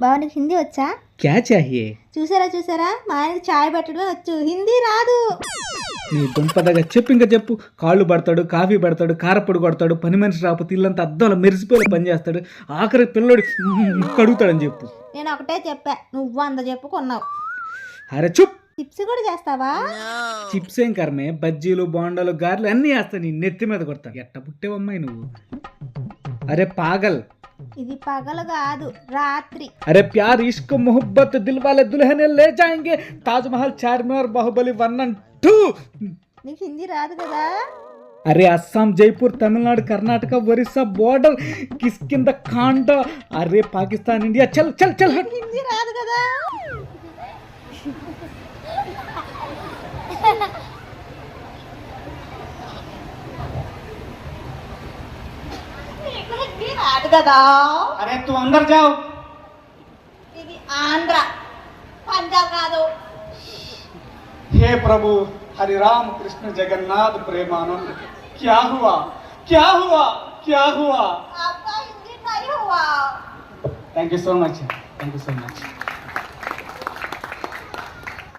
బావ నీకు హిందీ వచ్చా? క్యా చాహియే? చూసారా చూసారా? మా ఆయనకి చాయ్ పెట్టడమే వచ్చు. హిందీ రాదు. నీ దుంపదగా చెప్పు ఇంకా చెప్పు. కాళ్ళు పడతాడు కాఫీ పెడతాడు కారపొడి కొడతాడు పని మనిషి రాకపోతే ఇల్లంతా అద్దంలో మెరిసిపోయి పని చేస్తాడు. ఆఖరి పిల్లోడి కడుగుతాడని చెప్పు. నేను ఒకటే చెప్పా నువ్వు అంత చెప్పుకున్నావు అరే చుప్. టిప్స్ కూడా చేస్తావా? చిప్స్ ఏం కర్మే? బజ్జీలు బోండాలు గారెలు అన్నీ వేస్తా నీ నెత్తి మీద కొడతా. ఎట్ట పుట్టేవమ్మాయి నువ్వు? అరే పాగల్. ఇది పగలు కాదు రాత్రి. అరే ప్యార్ ఇష్క్ మొహబ్బత్ Dil Wale Dulhania Le Jayenge. Taj Mahal Charminar Baahubali one and two. నీకు హిందీ రాదు కదా? అరే అస్సాం జైపూర్ తమిళనాడు కర్ణాటక ఒరిస్సా బోర్డర్. కిస్ కింద కాండ. అరే పాకిస్తాన్ ఇండియా. చల్ చల్ చల్. హిందీ రాదు కదా? చెప్పి రాదు కదా. అరే తు అందరు జావు. ఇది ఆంధ్ర. పంజాబ్ కాదు హే ప్రభు హరి రామ కృష్ణ జగన్నాథ్ ప్రేమానంద్. క్యా హువా? క్యా హువా? క్యా హువా? Thank you so much thank you so much